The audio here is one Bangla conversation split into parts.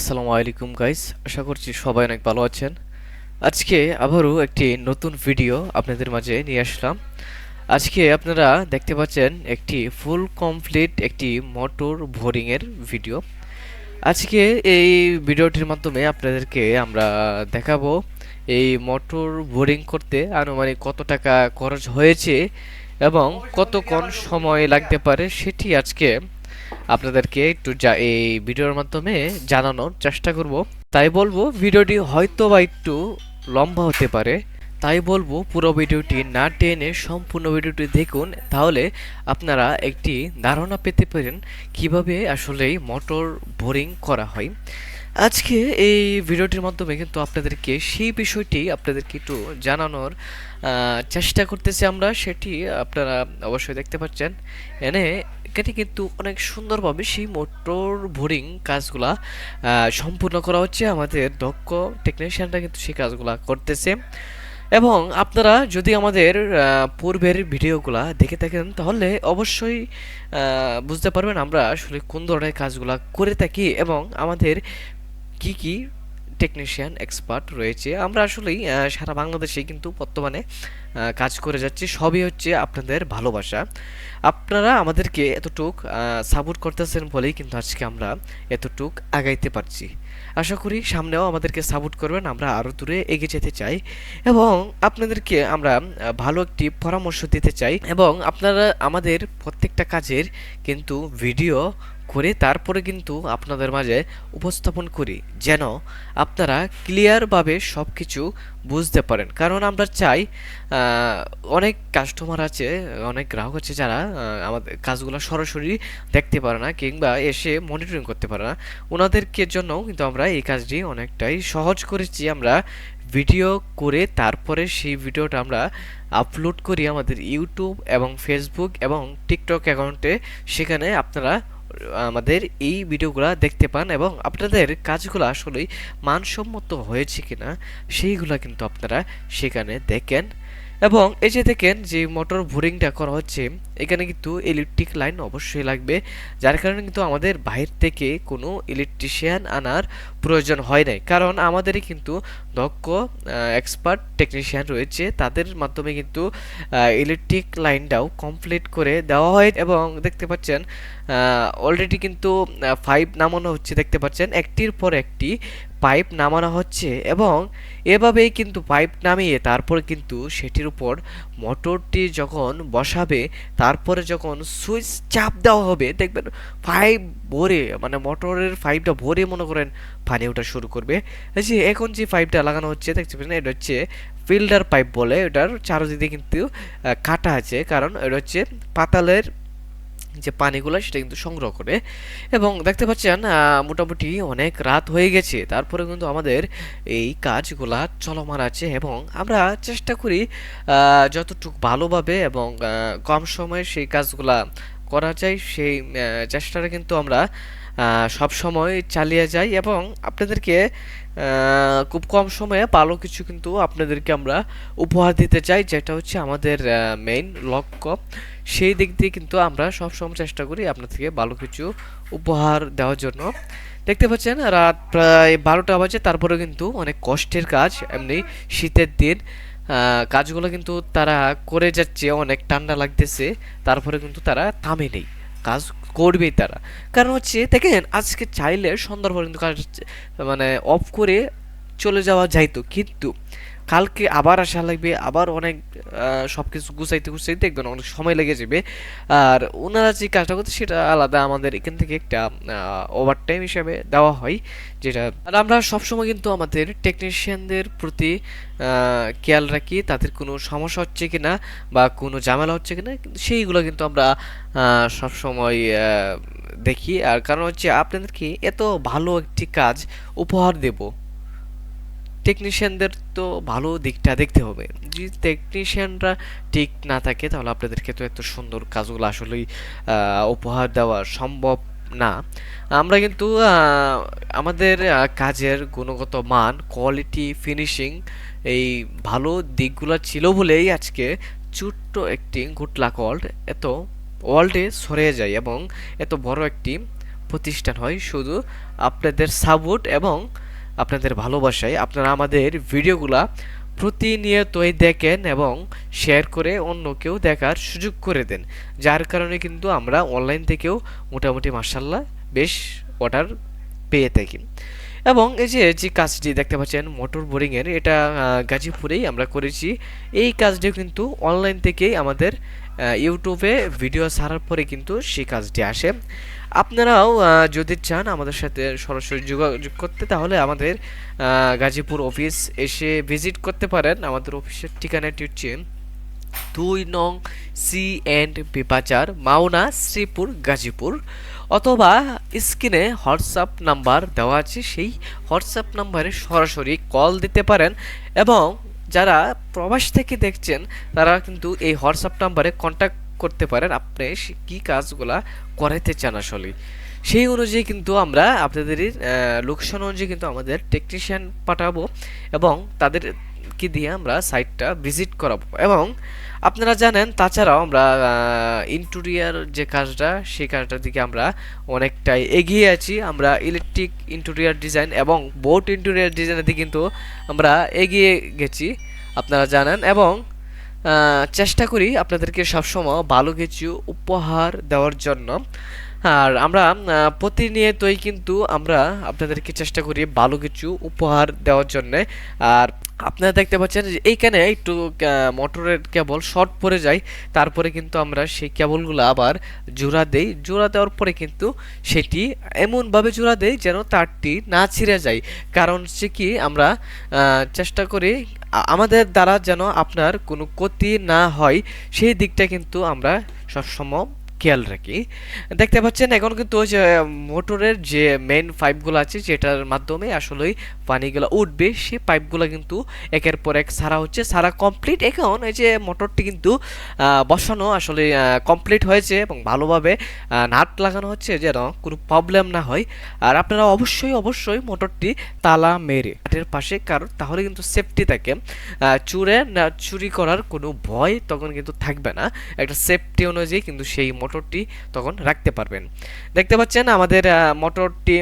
আসসালামু আলাইকুম গাইস আশা করছি সবাই অনেক ভালো আছেন। আজকে আবারও একটি নতুন ভিডিও আপনাদের মাঝে নিয়ে আসলাম। আজকে আপনারা দেখতে পাচ্ছেন একটি ফুল কমপ্লিট একটি মোটর বোরিংয়ের ভিডিও আজকে এই ভিডিওটির মাধ্যমে আপনাদেরকে আমরা দেখাবো এই মোটর বোরিং করতে আনুমানিক কত টাকা খরচ হয়েছে এবং কতক্ষণ সময় লাগতে পারে সেটি আজকে আপনাদেরকে একটু যা এই ভিডিওর মাধ্যমে জানানোর চেষ্টা করব। তাই বলব, ভিডিওটি হয়তো বা একটু লম্বা হতে পারে। তাই বলব, পুরো ভিডিওটি না টেনে সম্পূর্ণ ভিডিওটি দেখুন। তাহলে আপনারা একটি ধারণা পেতে পারেন কীভাবে আসলে মোটর বোরিং করা হয়। আজকে এই ভিডিওটির মাধ্যমে কিন্তু আপনাদেরকে সেই বিষয়টি আপনাদেরকে একটু জানানোর চেষ্টা করতেছি আমরা। সেটি আপনারা অবশ্যই দেখতে পাচ্ছেন। এনে এখানে কিন্তু অনেক সুন্দরভাবে সেই মোটর বোরিং কাজগুলা সম্পূর্ণ করা হচ্ছে। আমাদের দক্ষ টেকনিশিয়ানরা কিন্তু সেই কাজগুলা করতেছে। এবং আপনারা যদি আমাদের পূর্বের ভিডিওগুলা দেখে থাকেন, তাহলে অবশ্যই বুঝতে পারবেন আমরা আসলে কোন ধরনের কাজগুলা করে থাকি এবং আমাদের কি কি টেকনিশিয়ান এক্সপার্ট রয়েছে। আমরা আসলেই সারা বাংলাদেশে কিন্তু বর্তমানে কাজ করে যাচ্ছি। সবই হচ্ছে আপনাদের ভালোবাসা। আপনারা আমাদেরকে এতটুক সাপোর্ট করতেছেন বলেই কিন্তু আজকে আমরা এতটুক আগাইতে পারছি। আশা করি সামনেও আমাদেরকে সাপোর্ট করবেন। আমরা আরও দূরে এগিয়ে যেতে চাই এবং আপনাদেরকে আমরা ভালো একটি পরামর্শ দিতে চাই এবং আপনারা আমাদের প্রত্যেকটা কাজের কিন্তু ভিডিও করে তারপরে কিন্তু আপনাদের মাঝে উপস্থাপন করি, যেন আপনারা ক্লিয়ারভাবে সব কিছু বুঝতে পারেন। কারণ আমরা চাই অনেক কাস্টমার আছে, অনেক গ্রাহক আছে যারা আমাদের কাজগুলো সরাসরি দেখতে পারে না কিংবা এসে মনিটরিং করতে পারে না। ওনাদেরকে জন্য কিন্তু আমরা এই কাজটি অনেকটাই সহজ করেছি। আমরা ভিডিও করে তারপরে সেই ভিডিওটা আমরা আপলোড করি আমাদের ইউটিউব এবং ফেসবুক এবং টিকটক অ্যাকাউন্টে সেখানে আপনারা আমাদের এই ভিডিওগুলো দেখতে পান এবং আপনাদের কাজগুলো আসলেই মানসম্মত হয়েছে কিনা, সেইগুলো কিন্তু আপনারা সেখানে দেখেন। এবং এই যে দেখেন যে মোটর বোরিংটা করা হচ্ছে, এখানে কিন্তু ইলেকট্রিক লাইন অবশ্যই লাগবে, যার কারণে কিন্তু আমাদের বাইরে থেকে কোনো ইলেকট্রিশিয়ান আনার প্রয়োজন হয় নাই। কারণ আমাদেরই কিন্তু দক্ষ এক্সপার্ট টেকনিশিয়ান রয়েছে, তাদের মাধ্যমে কিন্তু ইলেকট্রিক লাইনটাও কমপ্লিট করে দেওয়া হয় এবং দেখতে পাচ্ছেন অলরেডি কিন্তু ফাইভ নামানো হচ্ছে, দেখতে পাচ্ছেন, একটির পর একটি পাইপ নামানো হচ্ছে এবং এভাবেই কিন্তু পাইপ নামিয়ে তারপর কিন্তু সেটির উপর মোটরটি যখন বসাবে, তারপরে যখন সুইচ চাপ দেওয়া হবে, দেখবেন পাইপ ভরে মানে মোটরের পাইপটা ভরে মনে করেন পানি ওঠা শুরু করবে। যে এখন যে পাইপটা লাগানো হচ্ছে, দেখতে পাচ্ছেন, এটা হচ্ছে ফিল্টার পাইপ বলে, এটার চারদিকে কিন্তু কাটা আছে। কারণ এটা হচ্ছে পাতালের যে পানিগুলো সেটা কিন্তু সংগ্রহ করে। এবং দেখতে পাচ্ছেন মোটামুটি অনেক রাত হয়ে গেছে। তারপরে কিন্তু আমাদের এই কাজগুলা চলমান আছে এবং আমরা চেষ্টা করি যতটুক ভালোভাবে এবং কম সময়ে সেই কাজগুলা করা যায়, সেই চেষ্টাটা কিন্তু আমরা সব সময় চালিয়ে যাই এবং আপনাদেরকে খুব কম সময়ে ভালো কিছু কিন্তু আপনাদেরকে আমরা উপহার দিতে চাই, যেটা হচ্ছে আমাদের মেইন লক্ষ্য। সেই দিক দিয়ে কিন্তু আমরা সবসময় চেষ্টা করি আপনার থেকে ভালো কিছু উপহার দেওয়ার জন্য। দেখতে পাচ্ছেন, রাত প্রায় বারোটা বাজে তারপরে কিন্তু অনেক কষ্টের কাজ, এমনি শীতের দিন। কাজগুলো কিন্তু তারা করে যাচ্ছে, অনেক ঠান্ডা লাগতেছে, তারপরে কিন্তু তারা থামে নেই কাজ করবেই তারা। কারণ হচ্ছে, দেখেন, আজকে চাইলে সন্ধ্যার পর কিন্তু মানে অফ করে চলে যাওয়া যাইতো। কিন্তু কালকে আবার আসা লাগবে, আবার অনেক সব কিছু গুছাইতে গুছাইতে দেখবেন অনেক সময় লেগে যাবে। আর ওনারা যে কাজটা করতে সেটা আলাদা আমাদের এখান থেকে একটা ওভার টাইম হিসাবে দেওয়া হয়, যেটা আর আমরা সবসময় কিন্তু আমাদের টেকনিশিয়ানদের প্রতি খেয়াল রাখি, তাদের কোনো সমস্যা হচ্ছে কি না বা কোনো ঝামেলা হচ্ছে কি না সেইগুলো কিন্তু আমরা সবসময় দেখি। আর কারণ হচ্ছে আপনাদেরকে এত ভালো একটি কাজ উপহার দেব। টেকনিশিয়ানদের তো ভালো দিকটা দেখতে হবে। যদি টেকনিশিয়ানরা ঠিক না থাকে, তাহলে আপনাদেরকে তো এত সুন্দর কাজগুলো আসলেই উপহার দেওয়া সম্ভব না। আমরা কিন্তু আমাদের কাজের গুণগত মান কোয়ালিটি ফিনিশিং এই ভালো দিকগুলো ছিল বলেই আজকে ছোট্ট একটি গুটলাক ওয়ার্ল্ড এত ওয়ার্ল্ডে ছড়িয়ে যায় এবং এত বড় একটি প্রতিষ্ঠান হয়। শুধু আপনাদের সাপোর্ট এবং আপনাদের ভালোবাসায় আপনারা আমাদের ভিডিওগুলা প্রতিনিয়তই দেখেন এবং শেয়ার করে অন্যকেও দেখার সুযোগ করে দেন। যার কারণে কিন্তু আমরা অনলাইন থেকেও মোটামুটি মার্শাল্লাহ বেশ অর্ডার পেয়ে থাকি। এবং এই যে যে কাজটি দেখতে পাচ্ছেন মোটর বোরিংয়ের, এটা গাজীপুরেই আমরা করেছি। এই কাজটিও কিন্তু অনলাইন থেকেই আমাদের ইউটিউবে ভিডিও ছাড়ার পরে কিন্তু সেই কাজটি আসে। আপনারাও যদি চান আমাদের সাথে সরাসরি যোগাযোগ করতে, তাহলে আমাদের গাজীপুর অফিস এসে ভিজিট করতে পারেন। আমাদের অফিসের ঠিকানাটি হচ্ছে দুই নং সি এন্ড বিপাচার মাওনা, শ্রীপুর, গাজীপুর। অথবা স্ক্রিনে হোয়াটসঅ্যাপ নাম্বার দেওয়া আছে। সেই হোয়াটসঅ্যাপ নাম্বারে সরাসরি কল দিতে পারেন এবং যারা প্রবাস থেকে দেখছেন, তারা কিন্তু এই হোয়াটসঅ্যাপ নাম্বারে কন্ট্যাক্ট করতে পারেন। আপনি কি কাজগুলা করাইতে চান আসলে? সেই অনুযায়ী কিন্তু আমরা আপনাদের লোকেশন অনুযায়ী কিন্তু আমাদের টেকনিশিয়ান পাঠাবো এবং তাদেরকে দিয়ে আমরা সাইটটা ভিজিট করাবো। এবং আপনারা জানেন, তাছাড়াও আমরা ইন্টেরিয়ার যে কাজটা, সেই কাজটার দিকে আমরা অনেকটাই এগিয়ে আছি। আমরা ইলেকট্রিক ইন্টেরিয়ার ডিজাইন এবং বোট ইন্টেরিয়ার ডিজাইনের দিকে কিন্তু আমরা এগিয়ে গেছি, আপনারা জানেন। এবং চেষ্টা করি আপনাদেরকে সবসময় ভালো কিছু উপহার দেওয়ার জন্য। আর আমরা প্রতিনিয়তই কিন্তু আমরা আপনাদেরকে চেষ্টা করি ভালো কিছু উপহার দেওয়ার জন্য। আর আপনারা দেখতে পাচ্ছেন যে এইখানে একটু মোটরের কেবল শর্ট পড়ে যায়, তারপরে কিন্তু আমরা সেই কেবলগুলো আবার জোড়া দেই। জোড়া দেওয়ার পরে কিন্তু সেটি এমনভাবে জোড়া দেই যেন তারটি না ছিঁড়ে যায়। কারণ হচ্ছে কি, আমরা চেষ্টা করি আমাদের দ্বারা যেন আপনার কোনো ক্ষতি না হয়, সেই দিকটা কিন্তু আমরা সবসময় খেয়াল রাখি। দেখতে পাচ্ছেন, এখন কিন্তু ওই যে মোটরের যে মেন পাইপগুলো আছে, যেটার মাধ্যমে আসলেই পানিগুলো উঠবে সেই পাইপগুলো কিন্তু একের পর এক সারা হচ্ছে, সারা কমপ্লিট এখন এই যে মোটরটি কিন্তু বসানো আসলে কমপ্লিট হয়েছে এবং ভালোভাবে নাট লাগানো হচ্ছে যেন কোনো প্রবলেম না হয়। আর আপনারা অবশ্যই অবশ্যই মোটরটি তালা মেরে কাঠের পাশে, কারণ তাহলে কিন্তু সেফটি থাকে। চুরে না, চুরি করার কোনো ভয় তখন কিন্তু থাকবে না। একটা সেফটি অনুযায়ী কিন্তু সেই মোটরটি তখন রাখতে পারবেন। দেখতে পাচ্ছেন আমাদের মোটরটি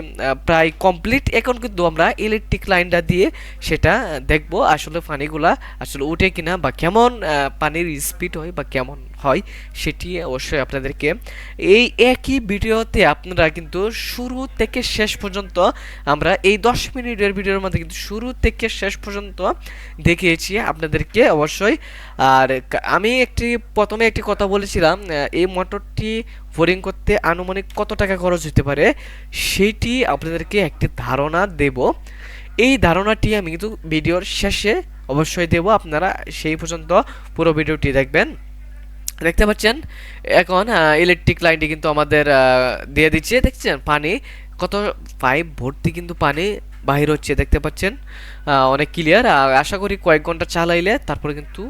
প্রায় কমপ্লিট এখন কিন্তু আমরা ইলেকট্রিক লাইনটা দিয়ে সেটা দেখব আসলে পানিগুলা আসলে উঠে কিনা বা কেমন পানির স্পিড হয় বা কেমন। হয়, সেটি অবশ্যই আপনাদেরকে এই একই ভিডিওতে আপনারা কিন্তু শুরু থেকে শেষ পর্যন্ত আমরা এই দশ মিনিটের ভিডিওর মধ্যে কিন্তু শুরু থেকে শেষ পর্যন্ত দেখিয়েছি আপনাদেরকে অবশ্যই। আর আমি একটি, প্রথমে একটি কথা বলেছিলাম এই মোটরটি বোরিং করতে আনুমানিক কত টাকা খরচ হতে পারে সেইটি আপনাদেরকে একটি ধারণা দেব। এই ধারণাটি আমি কিন্তু ভিডিওর শেষে অবশ্যই দেব, আপনারা সেই পর্যন্ত পুরো ভিডিওটি দেখবেন। দেখতে পাচ্ছেন? এখন ইলেকট্রিক লাইনটি কিন্তু আমাদের দিয়ে দিচ্ছে। দেখছেন? পানি, কত, পাইপ ভর্তি কিন্তু পানি বাহির হচ্ছে, দেখতে পাচ্ছেন? অনেক ক্লিয়ার আর আশা করি কয়েক ঘণ্টা চালাইলে তারপরে কিন্তু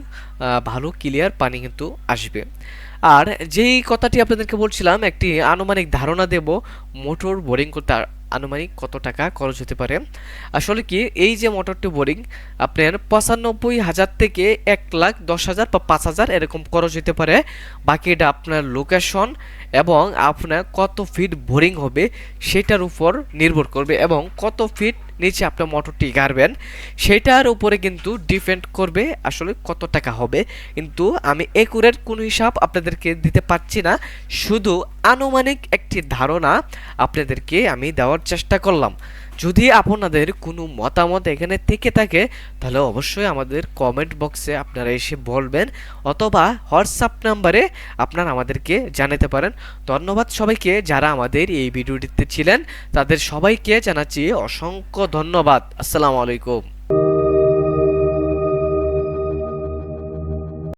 ভালো ক্লিয়ার পানি কিন্তু আসবে। আর যেই কথাটি আপনাদেরকে বলছিলাম, একটি আনুমানিক ধারণা দেব, মোটর বোরিং করতে। আনুমানিক কত টাকা খরচ হতে পারে? আসলে কি, এই যে মোটরটি বোরিং, আপনার পঁচানব্বই হাজার থেকে এক লাখ দশ হাজার বা পাঁচ হাজার এরকম খরচ হতে পারে। বাকিটা আপনার লোকেশন এবং আপনার কত ফিট বোরিং হবে, সেটার উপর নির্ভর করবে এবং কত ফিট নিচে আপনার মোটরটি গাড়বেন, সেটার উপরে কিন্তু ডিপেন্ড করবে আসলে কত টাকা হবে। কিন্তু আমি একুরের কোনো হিসাব আপনাদেরকে দিতে পারছি না, শুধু আনুমানিক একটি ধারণা আপনাদেরকে আমি দেওয়ার চেষ্টা করলাম। যদি আপনাদের কোনো মতামত এখানে থেকে থাকে, তাহলে অবশ্যই আমাদের কমেন্ট বক্সে আপনারা এসে বলবেন, অথবা হোয়াটসঅ্যাপ নাম্বারে আপনারা আমাদেরকে জানাতে পারেন। ধন্যবাদ সবাইকে যারা আমাদের এই ভিডিওটিতে ছিলেন। তাদের সবাইকে জানাচ্ছি অসংখ্য ধন্যবাদ। আসসালামু আলাইকুম।